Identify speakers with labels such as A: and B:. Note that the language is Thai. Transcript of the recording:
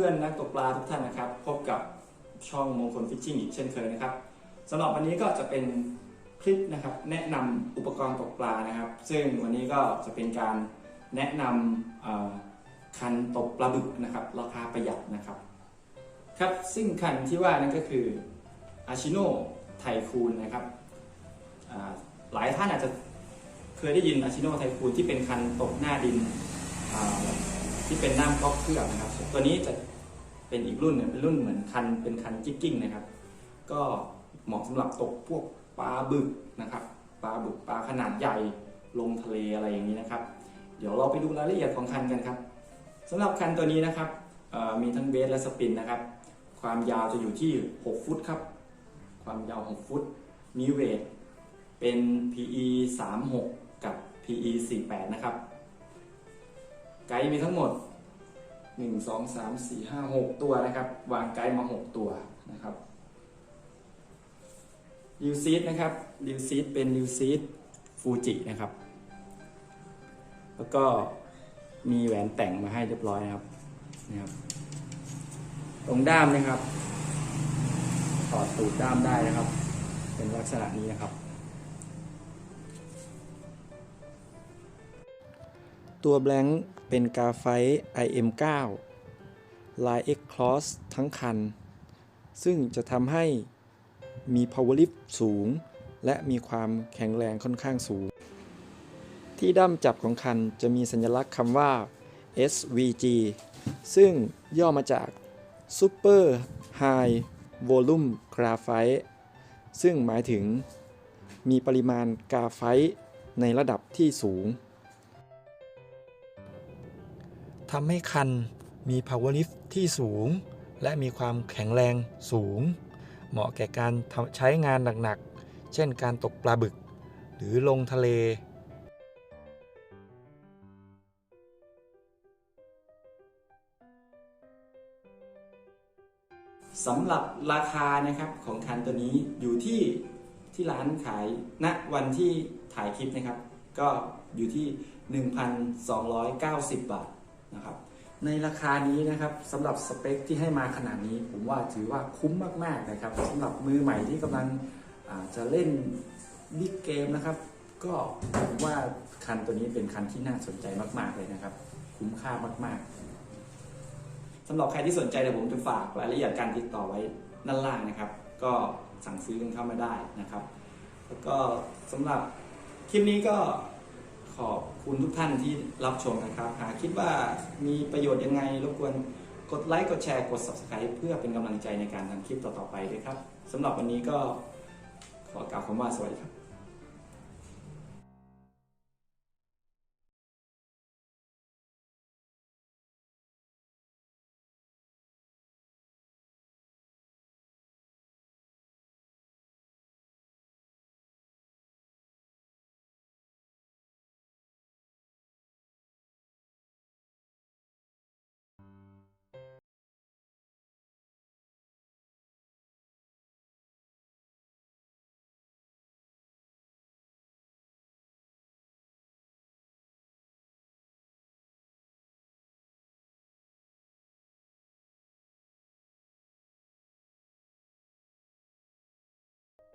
A: เพื่อนๆนักตกปลาทุกท่านนะครับ พบกับช่องมงคลฟิชชิ่งอีกเช่นเคยนะครับสำหรับวันนี้ก็จะเป็นคลิปนะครับ แนะนำอุปกรณ์ตกปลานะครับ ซึ่งวันนี้ก็จะเป็นการแนะนำคันตกปลาบึกนะครับ ราคาประหยัดนะครับ ครับซึ่งคันที่ว่านั่นก็คืออาชิโนไทคูนนะครับหลายท่านอาจจะเคยได้ยินอาชิโนไทคูนที่เป็นคันตกหน้าดินอ ที่เป็นน้ำก๊อกเครื่องนะครับ ตัวนี้จะเป็นอีกรุ่นหนึ่งเป็นรุ่นเหมือนคันเป็นคันจิ๊กกิ้งนะครับ ก็เหมาะสำหรับตกพวกปลาบึกนะครับปลาบึกปลาขนาดใหญ่ลงทะเลอะไรอย่างนี้นะครับ เดี๋ยวเราไปดูรายละเอียดของคันกันครับสำหรับคันตัวนี้นะครับมีทั้งเบสและสปินนะครับ ความยาวจะอยู่ที่ 6 ฟุตครับ ความยาว 6 ฟุต มีเวทเป็น PE 36 กับ PE 48 นะครับ ไกด์มีทั้งหมด 1 2 3 4 5 6 ตัวนะครับ วางไกด์มา 6 ตัวนะครับดิวซีดนะครับดิวซีดเป็นดิวซีดฟูจินะครับ แล้วก็มีแหวนแต่งมาให้เรียบร้อยนะครับนะครับ ตรงด้ามนะครับถอดตูดด้ามได้นะครับ เป็นลักษณะนี้นะครับ
B: ตัวแบงค์ เป็นกาไฟ IM9 ลาย X Cross ทั้งคัน ซึ่งจะทำให้มี power lift สูง และมีความแข็งแรงค่อนข้างสูง ที่ด้ามจับของคันจะมีสัญลักษณ์คำว่า SVG ซึ่งย่อมาจาก Super High Volume Graphite ซึ่งหมายถึงมีปริมาณกาไฟต์ในระดับที่สูง ทำให้คันมี power lift ที่สูง และมีความแข็งแรงสูง เหมาะแก่การใช้งานหนักๆ เช่นการตกปลาบึก หรือลงทะเล
A: สำหรับราคานะครับของคันตัวนี้อยู่ที่ที่ร้านขายณวันที่ถ่ายคลิปนะครับ ก็อยู่ที่ 1,290 บาท นะครับในราคานี้นะครับสำหรับสเปคที่ให้มาขนาดนี้ ผมว่าถือว่าคุ้มมากๆนะครับสำหรับมือใหม่ที่กำลังจะเล่นบิ๊กเกมนะครับ ก็ผมว่าคันตัวนี้เป็นคันที่น่าสนใจมากๆเลยนะครับ คุ้มค่ามากๆสำหรับใครที่สนใจเดี๋ยวผมจะฝากรายละเอียดการติดต่อไว้ด้านล่างนะครับ ก็สั่งซื้อกันเข้ามาได้นะครับ แล้วก็สำหรับคลิปนี้ก็ ขอบคุณทุกท่านที่รับชมนะครับ หากคิดว่ามีประโยชน์ยังไงรบกวนกดไลค์กดแชร์กด subscribe เพื่อเป็นกำลังใจในการทำคลิปต่อๆไปด้วยครับสำหรับวันนี้ก็ขอกล่าวคำว่าสวัสดีครับ